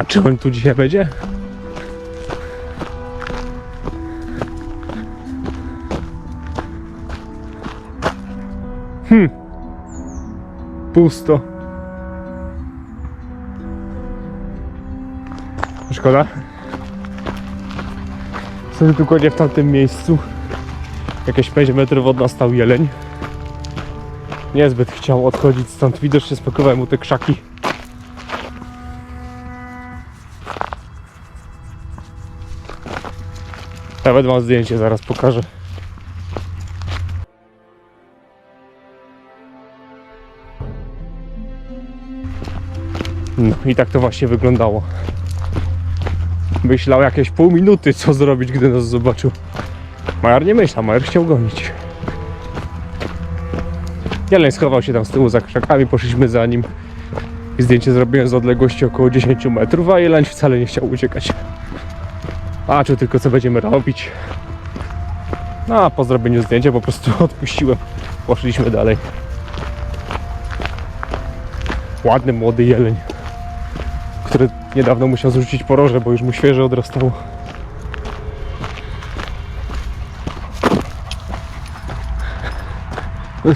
A czy on tu dzisiaj będzie? Hmm. Pusto. Szkoda. Sobie tylko nie w tamtym miejscu. Jakieś 5 metrów od nas stał jeleń. Niezbyt chciał odchodzić stąd. Widocznie spakowały mu te krzaki. Nawet mam zdjęcie, zaraz pokażę. No i tak to właśnie wyglądało. Myślał jakieś pół minuty, co zrobić, gdy nas zobaczył. Majer nie myślał, Majer chciał gonić. Jeleń schował się tam z tyłu za krzakami, poszliśmy za nim. Zdjęcie zrobiłem z odległości około 10 metrów, a jeleń wcale nie chciał uciekać. Patrzył tylko co będziemy robić. No a po zrobieniu zdjęcia po prostu odpuściłem. Poszliśmy dalej. Ładny młody jeleń, który niedawno musiał zrzucić poroże, bo już mu świeże odrastało.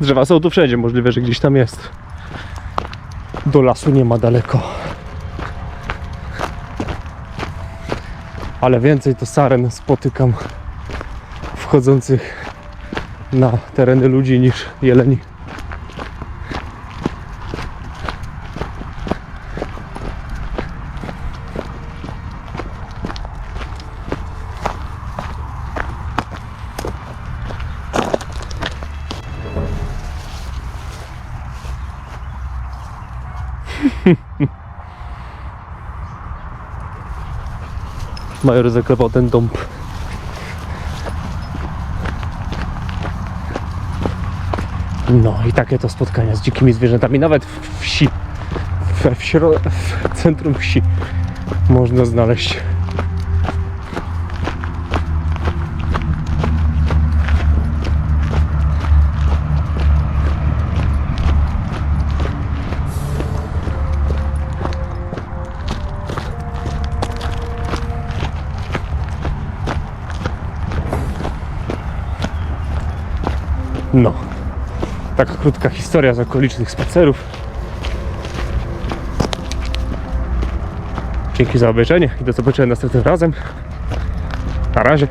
Drzewa są tu wszędzie, możliwe, że gdzieś tam jest. Do lasu nie ma daleko. Ale więcej to saren spotykam wchodzących na tereny ludzi niż jeleni. Major zaklepał ten dąb. No i takie to spotkania z dzikimi zwierzętami, nawet w wsi, w, śro- w centrum wsi można znaleźć. No. Taka krótka historia z okolicznych spacerów. Dzięki za obejrzenie i do zobaczenia następnym razem. Na razie.